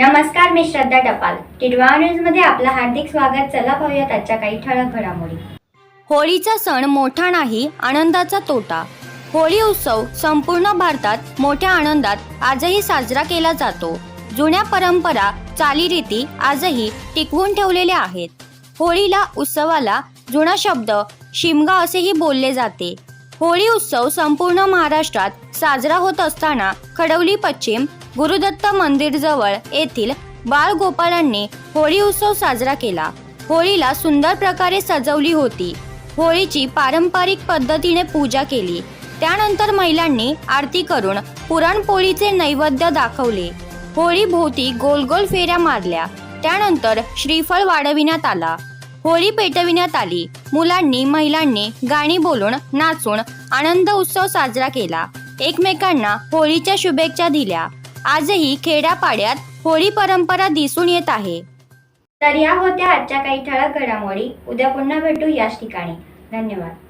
नमस्कार मी श्रद्धा टपाल. टिडवा न्यूजमध्ये आपलं हार्दिक स्वागत. चला पाहूयात आजच्या काही ठळक घडामोडी. होळीचा सण मोठा नाही आनंदाचा तोटा. होळी उत्सव संपूर्ण भारतात मोठ्या आनंदात आजही साजरा केला जातो. जुन्या परंपरा चालीरीती आजही टिकवून ठेवलेल्या आहेत. होळीला उत्सवाला जुना शब्द शिमगा असेही बोलले जाते. होळी उत्सव संपूर्ण महाराष्ट्रात साजरा होत असताना खडवली पश्चिम गुरुदत्त मंदिरजवळ येथील बाळगोपालांनी होळी उत्सव साजरा केला. होळीला सुंदर प्रकारे सजवली होती. होळीची पारंपरिक पद्धतीने पूजा केली. त्यानंतर महिलांनी आरती करून पुरणपोळीचे नैवेद्य दाखवले. होळी भोवती गोल गोल फेऱ्या मारल्या. त्यानंतर श्रीफळ वाढविण्यात आला. होळी पेटविण्यात आली. मुलांनी महिलांनी गाणी बोलून नाचून आनंद उत्सव साजरा केला. एकमेकांना होळीच्या शुभेच्छा दिल्या. आजही खेड्यापाड्यात होळी परंपरा दिसून येत आहे. तर या होत्या आजच्या काही ठळक घडामोडी. उद्या पुन्हा भेटू याच ठिकाणी. धन्यवाद.